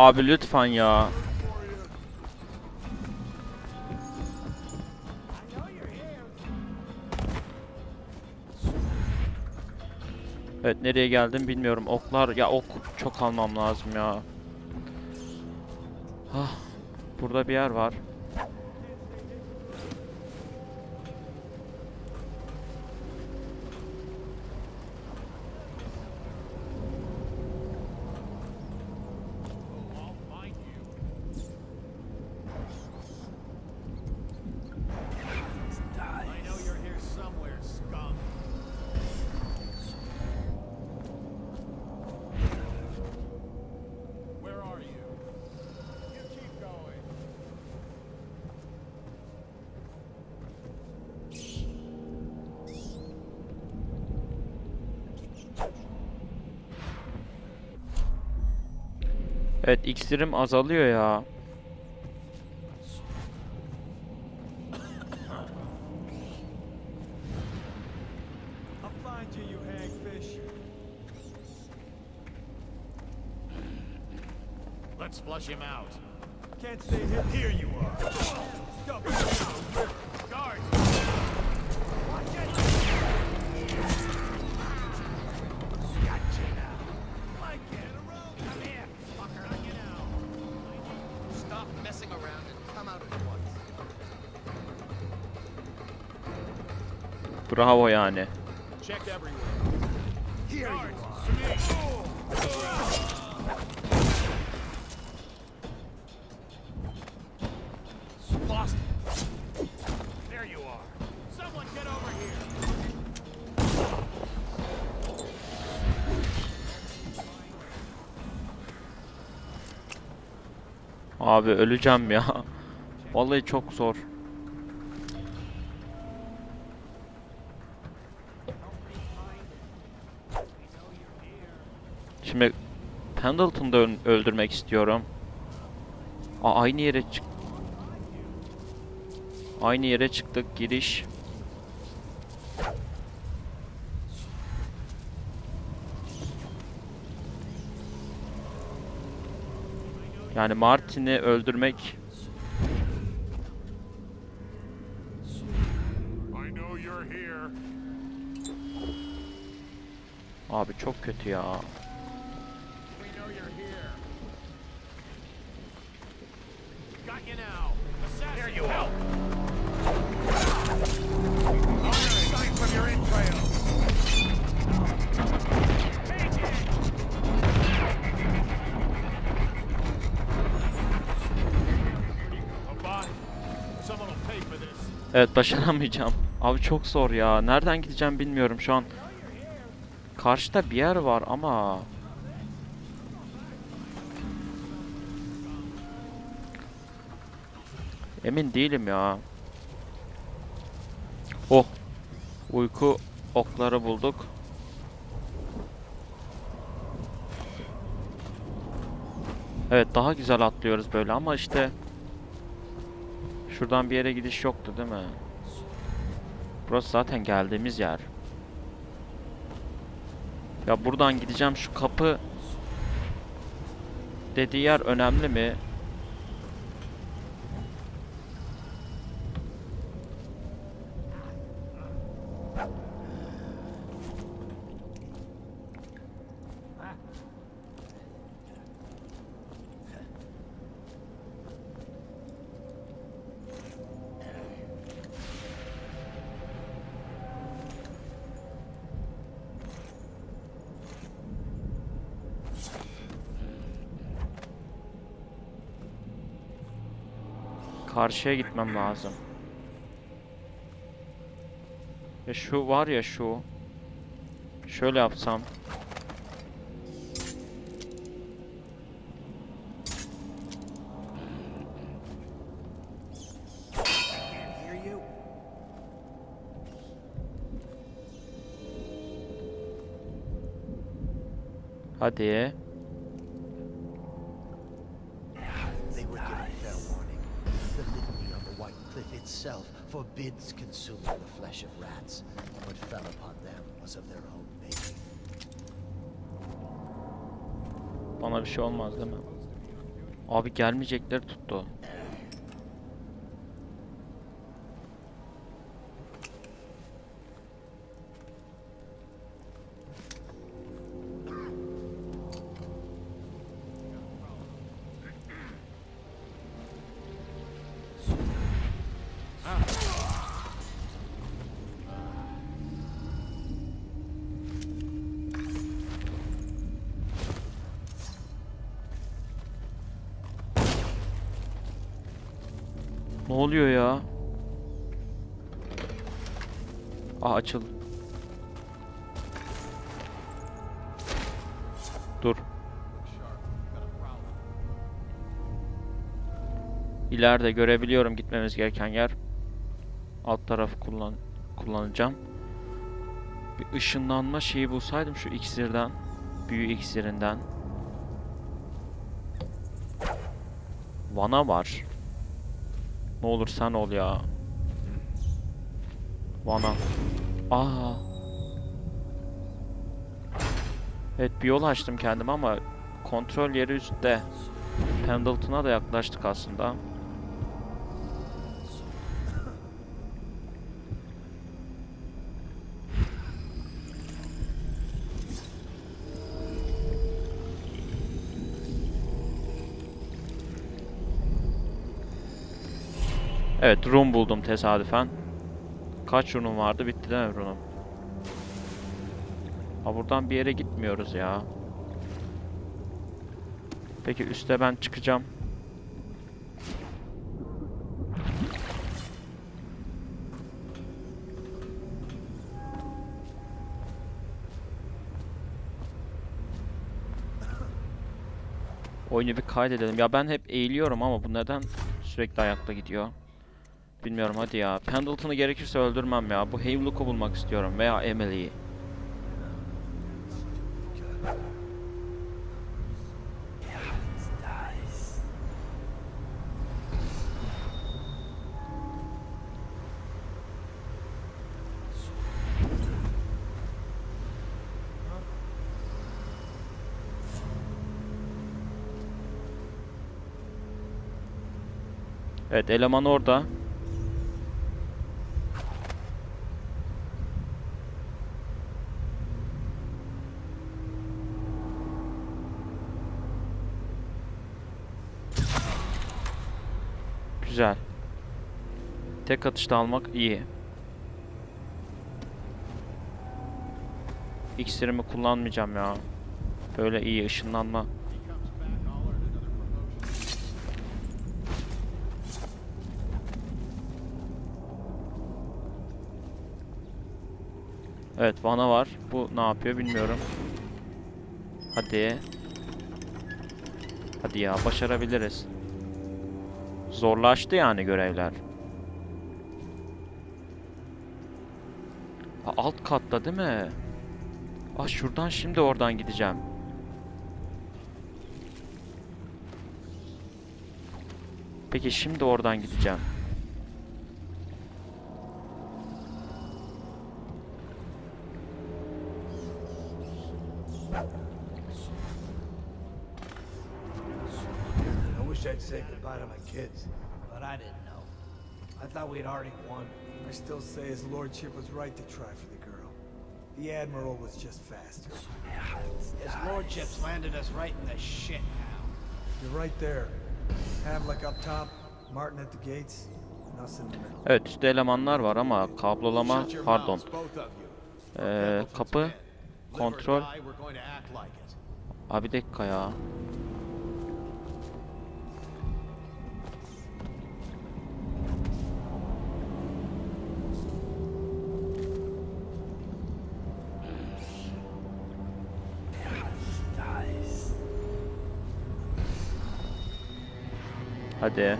Abi lütfen ya. Evet nereye geldim bilmiyorum. Oklar ya ok çok almam lazım ya. Ah, burada bir yer var. Evet iksirim azalıyor ya. Let's flush him out. Can't stay here. Here you are. Over here. Abi öleceğim ya. Vallahi çok zor. Şimdi Pendleton'da öldürmek istiyorum. Aa, aynı yere çık. Aynı yere çıktık giriş. Yani Martin'i öldürmek abi çok kötü ya. We know you're here. Got you now. Assassin, Here you help. All right, sight from your entrails. Take it. A body. Someone will pay for this. Evet başaramayacağım. Abi çok zor ya. Nereden gideceğim bilmiyorum şu an. Karşıda bir yer var ama Emin değilim ya. Oh. Uyku okları bulduk. Evet daha güzel atlıyoruz böyle ama işte Şuradan bir yere gidiş yoktu değil mi? Burası zaten geldiğimiz yer. Ya buradan gideceğim şu kapı dediği yer önemli mi? Karşıya gitmem lazım. Ya şu var ya şu. Şöyle yapsam. Hadi. Forbids consuming the flesh of rats. But fell upon them was of their own making. Bana bir şey olmaz değil mi? Abi gelmeyecekleri tuttu. Aa açıldı. Dur. İleride görebiliyorum gitmemiz gereken yer. Alt tarafı kullan kullanacağım. Bir ışınlanma şeyi bulsaydım şu iksirden, büyü iksirinden. Vana var. Ne olur sen ol ya. Vana. Aa. Evet bir yol açtım kendime ama kontrol yeri üstte. Pendleton'a da yaklaştık aslında. Evet, room buldum tesadüfen. Kaç runum vardı? Bitti değil mi runum? Ha buradan bir yere gitmiyoruz ya. Peki üste ben çıkacağım. Oyunu bir kaydedelim. Ya ben hep eğiliyorum ama bu neden sürekli ayakta gidiyor? Bilmiyorum hadi ya. Pendleton'ı gerekirse öldürmem ya. Bu Havelock'u bulmak istiyorum veya Emily'yi. Evet eleman orada. Güzel. Tek atışta almak iyi. İksirimi kullanmayacağım ya. Böyle iyi ışınlanma. Evet Vana var. Bu ne yapıyor bilmiyorum. Hadi. Hadi ya başarabiliriz. Zorlaştı yani görevler. Alt katta değil mi? Ah şuradan şimdi oradan gideceğim. Peki şimdi oradan gideceğim. I wish I'd say goodbye to my kids, but I didn't know. I thought we'd already won. I still say his lordship was right to try for the girl. The admiral was just faster. His lordship's landed us right in the shit now. You're right there. Hamlet up top, Martin at the gates, and us in the middle. Evet üstte elemanlar var ama kablolama pardon. Ee, kapı kontrol. Abi dakika ya. Hadi.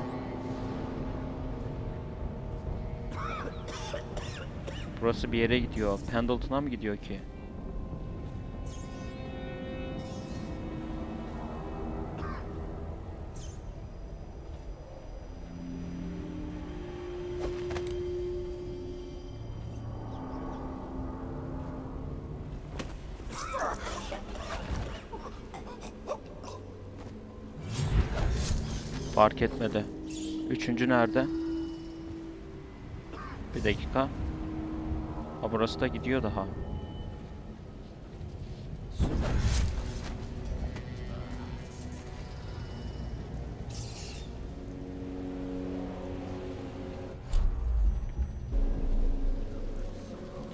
Burası bir yere gidiyor. Pendleton'a mı gidiyor ki? Fark etmedi. Üçüncü nerede? Bir dakika. Ha burası da gidiyor daha.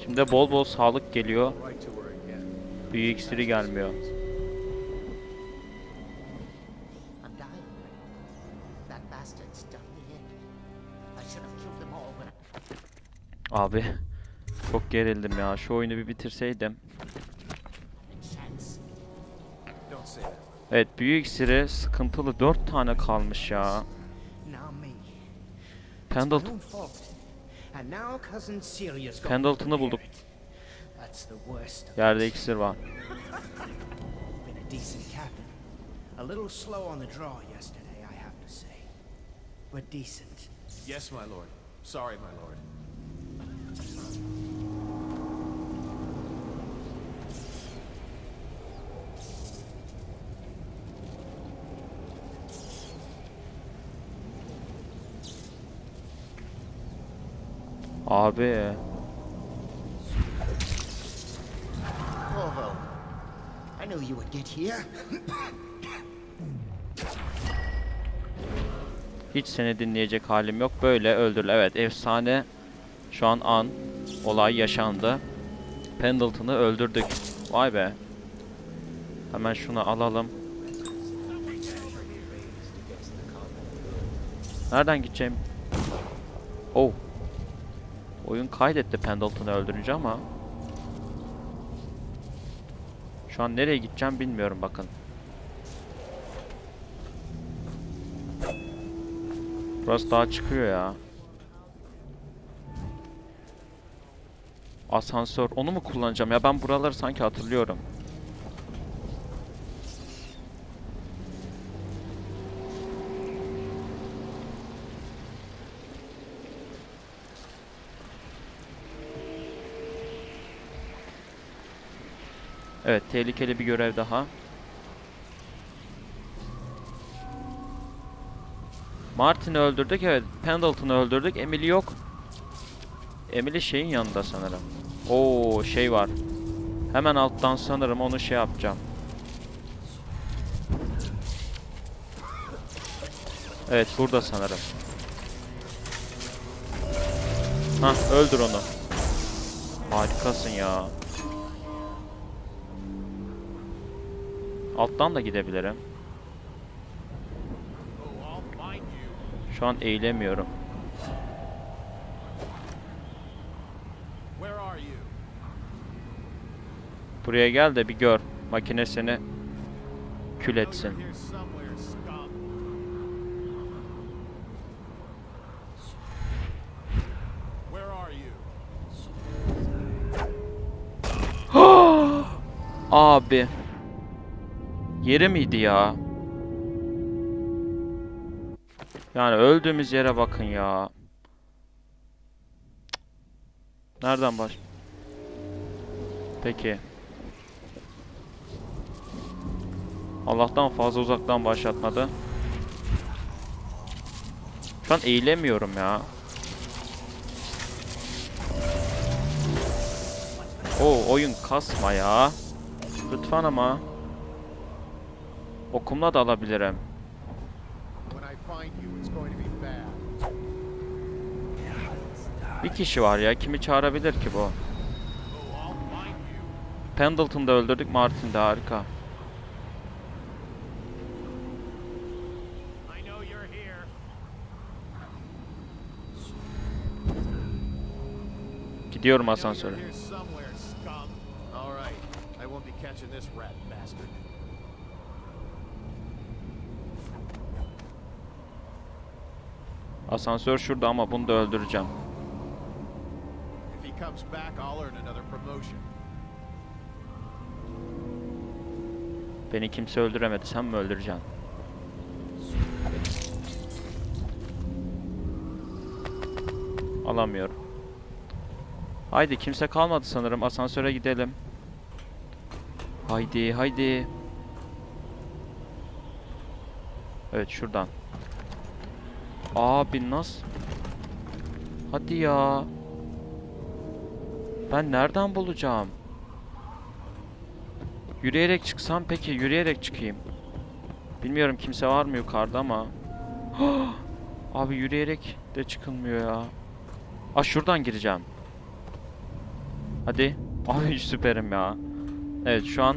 Şimdi bol bol sağlık geliyor. Büyü iksiri gelmiyor. Abi çok gerildim ya. Şu oyunu bir bitirseydim. Evet büyü iksiri sıkıntılı 4 tane kalmış ya. Pendleton Pendleton'ı bulduk. Yerde iksir var. A little slow on the draw yesterday, I have to say. But decent. Yes, my lord. Sorry, my lord. Abi Corvo, I knew you would get here. hiç seni dinleyecek halim yok. Böyle öldürül. Evet efsane. Şu an an. Olay yaşandı. Pendleton'ı öldürdük. Vay be. Hemen şunu alalım. Nereden gideceğim? Oh. Oyun kaydetti Pendleton'ı öldürünce ama. Şu an nereye gideceğim bilmiyorum bakın. Burası daha çıkıyor ya. Asansör. Onu mu kullanacağım ya? Ben buraları sanki hatırlıyorum. Evet, tehlikeli bir görev daha. Martin'i öldürdük. Evet, Pendleton'ı öldürdük. Emily yok. Emily şeyin yanında sanırım. Oo, şey var. Hemen alttan sanırım onu şey yapacağım. Evet, burada sanırım. Hah, öldür onu. Harikasın ya. Alttan da gidebilirim. Şu an eğilemiyorum. Buraya gel de bir gör. Makine seni kül etsin. Abi. Yeri miydi ya? Yani öldüğümüz yere bakın ya. Nereden baş? Peki. Allah'tan fazla uzaktan başlatmadı. Şu an eğilemiyorum ya. O oyun kasma ya. Lütfen ama. Okumla da alabilirim. Bir kişi var ya. Kimi çağırabilir ki bu? Pendleton'da öldürdük. Martin de harika. Gidiyorum asansöre. here somewhere, scum. All right. I won't be catching this rat bastard. Asansör şurada ama bunu da öldüreceğim. Beni kimse öldüremedi. Sen mi öldüreceksin? Alamıyorum. Haydi kimse kalmadı sanırım. Asansöre gidelim. Haydi haydi. Evet şuradan. Abi nasıl? Hadi ya. Ben nereden bulacağım? Yürüyerek çıksam peki yürüyerek çıkayım. Bilmiyorum kimse var mı yukarıda ama. Abi yürüyerek de çıkılmıyor ya. Aa şuradan gireceğim. Hadi. Abi süperim ya. Evet şu an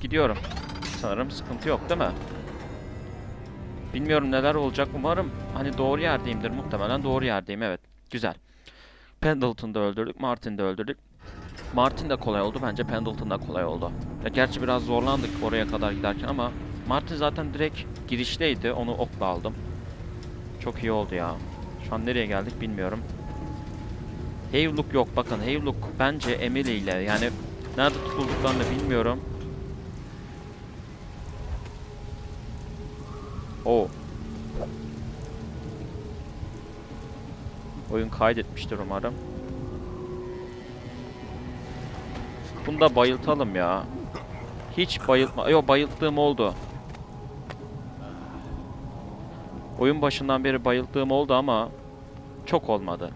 gidiyorum. Sanırım sıkıntı yok değil mi? Bilmiyorum neler olacak. Umarım hani doğru yerdeyimdir. Muhtemelen doğru yerdeyim. Evet. Güzel. Pendleton'u da öldürdük. Martin'i de öldürdük. Martin de kolay oldu. Bence Pendleton da kolay oldu. Ya gerçi biraz zorlandık oraya kadar giderken ama Martin zaten direkt girişteydi. Onu okla aldım. Çok iyi oldu ya. Şu an nereye geldik bilmiyorum. Havelook yok. Bakın Havelook bence Emily ile yani nerede tutulduklarını bilmiyorum. O. Oyun kaydetmiştir umarım. Bunu da bayıltalım ya. Hiç bayıltma. Yok bayılttığım oldu. Oyun başından beri bayılttığım oldu ama çok olmadı.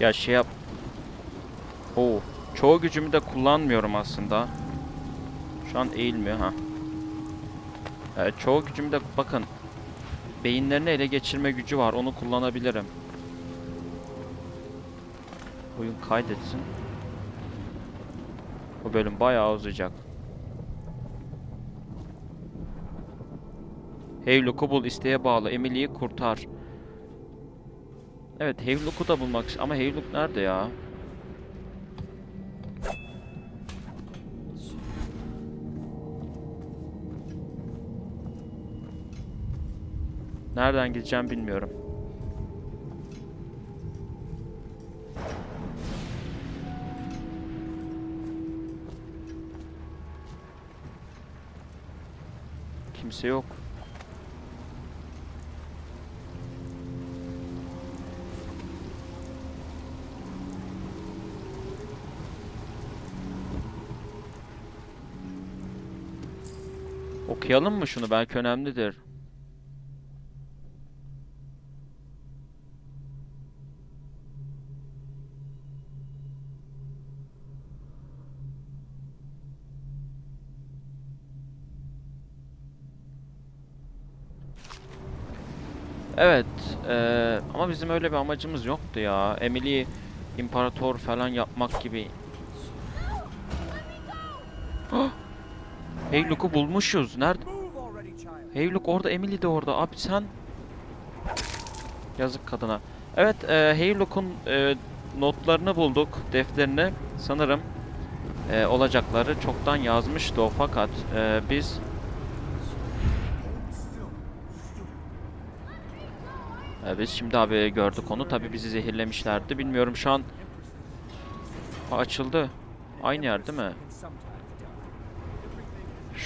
Ya şey yap. Oo. Çoğu gücümü de kullanmıyorum aslında. Şu an eğilmiyor ha. Evet, çoğu gücümü de bakın. Beyinlerini ele geçirme gücü var. Onu kullanabilirim. Oyun kaydetsin. Bu bölüm bayağı uzayacak. Havelock'u bul isteğe bağlı. Emily'yi kurtar. Evet Havelock'u da bulmak ama Havelock nerede ya? Nereden gideceğim bilmiyorum. Kimse yok. Okuyalım mı şunu? Belki önemlidir. Evet, eee, ama bizim öyle bir amacımız yoktu ya. Emily imparator falan yapmak gibi. Hey Luke'u bulmuşuz. Nerede? Hey Luke orada, Emily de orada. Abi sen... Yazık kadına. Evet, eee Hey eee, notlarını bulduk, defterini. Sanırım eee, olacakları çoktan yazmıştı o fakat eee, biz... Ee, biz şimdi abi gördük onu. Tabi bizi zehirlemişlerdi. Bilmiyorum şu an... Açıldı. Aynı yer değil mi?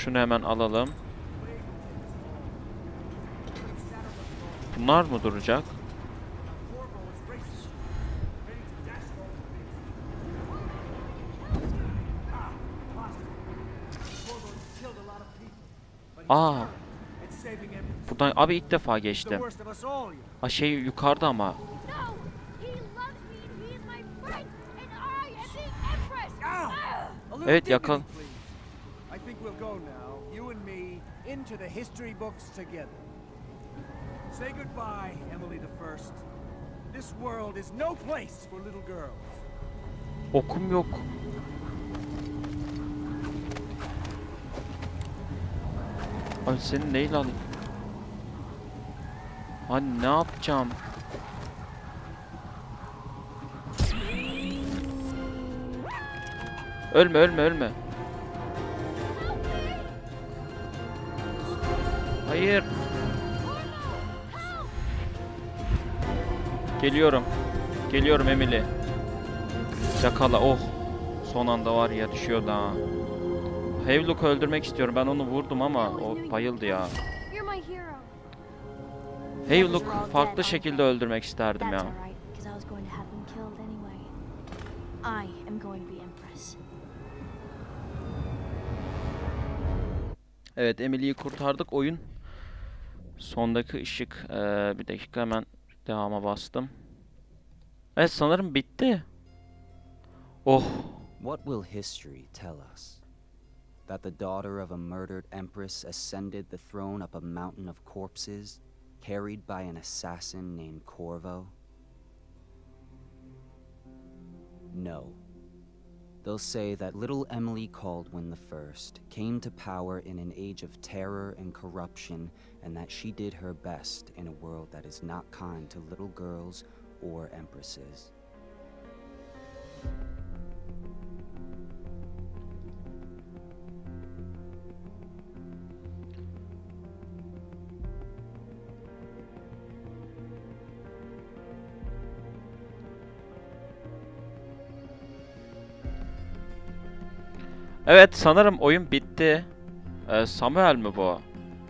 Şunu hemen alalım. Bunlar mı duracak? Aa, buradan abi ilk defa geçtim. Aa, şey yukarıda ama. Evet, dignity, go now, you and me, into the history books together. Say goodbye, Emily the First. This world is no place for little girls. Okum yok. Ay senin neyle alayım? Hani ne yapacağım? Ölme ölme ölme. Hayır. Geliyorum. Geliyorum Emily. Yakala. Oh. Son anda var ya düşüyordu ha. Havelock'u öldürmek istiyorum. Ben onu vurdum ama o bayıldı ya. Havelock farklı şekilde öldürmek isterdim ya. Evet Emily'yi kurtardık. Oyun sondaki ışık. Ee, bir dakika hemen devama bastım. Evet sanırım bitti. Oh. What will history tell us? That the daughter of a murdered empress ascended the throne up a mountain of corpses, carried by an assassin named Corvo? No. They'll say that little Emily Caldwin I came to power in an age of terror and corruption, and that she did her best in a world that is not kind to little girls or empresses. Evet sanırım oyun bitti. Ee, Samuel mi bu?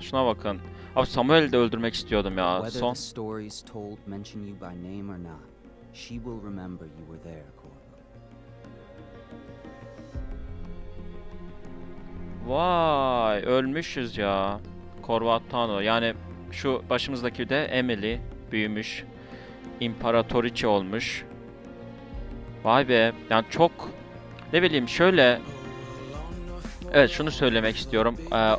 Şuna bakın. Abi Samuel'i de öldürmek istiyordum ya. Son. Vay ölmüşüz ya. Corvatano yani şu başımızdaki de Emily büyümüş. İmparatoriçe olmuş. Vay be yani çok ne bileyim şöyle Evet şunu söylemek istiyorum. Ee,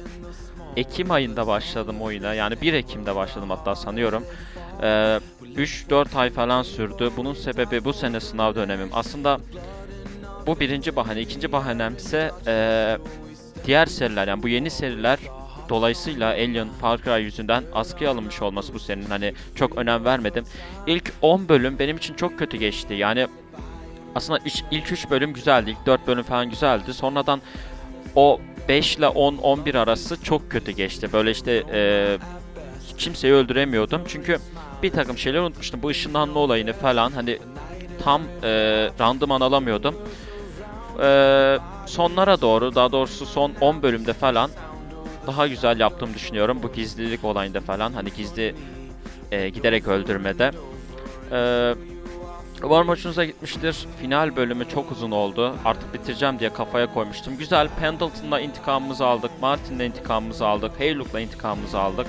Ekim ayında başladım oyuna. Yani 1 Ekim'de başladım hatta sanıyorum. Ee, 3-4 ay falan sürdü. Bunun sebebi bu sene sınav dönemim. Aslında bu birinci bahane. ikinci bahanemse ee, diğer seriler yani bu yeni seriler dolayısıyla Alien Far Cry yüzünden askıya alınmış olması bu serinin hani çok önem vermedim. İlk 10 bölüm benim için çok kötü geçti. Yani aslında ilk 3 bölüm güzeldi. İlk 4 bölüm falan güzeldi. Sonradan o 5 ile 10 11 arası çok kötü geçti. Böyle işte e, kimseyi öldüremiyordum. Çünkü bir takım şeyler unutmuştum. Bu ışınlanma olayını falan hani tam e, randıman alamıyordum. E, sonlara doğru daha doğrusu son 10 bölümde falan daha güzel yaptığımı düşünüyorum. Bu gizlilik olayında falan hani gizli e, giderek öldürmede. E, Umarım hoşunuza gitmiştir. Final bölümü çok uzun oldu. Artık bitireceğim diye kafaya koymuştum. Güzel. Pendleton'la intikamımızı aldık. Martin'le intikamımızı aldık. Haylock'la intikamımızı aldık.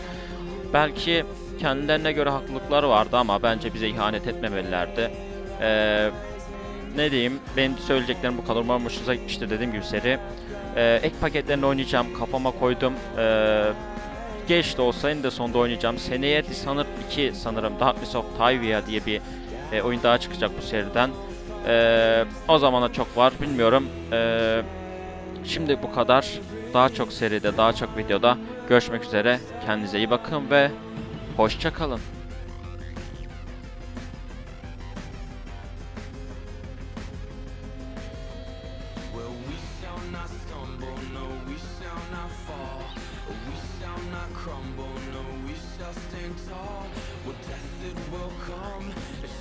Belki kendilerine göre haklılıkları vardı ama bence bize ihanet etmemelilerdi. Ee, ne diyeyim? Benim söyleyeceklerim bu kadar. Umarım hoşunuza gitmiştir dediğim gibi seri. Ee, ek paketlerini oynayacağım. Kafama koydum. Ee, geç de olsa en de sonunda oynayacağım. Seneye Dishonored 2 sanırım. Darkness of Tyvia diye bir e, oyun daha çıkacak bu seriden. E, o zamana çok var bilmiyorum. E, şimdi bu kadar. Daha çok seride, daha çok videoda görüşmek üzere. Kendinize iyi bakın ve hoşça kalın. Crumble, no, we shall stand tall. Well, death it will come,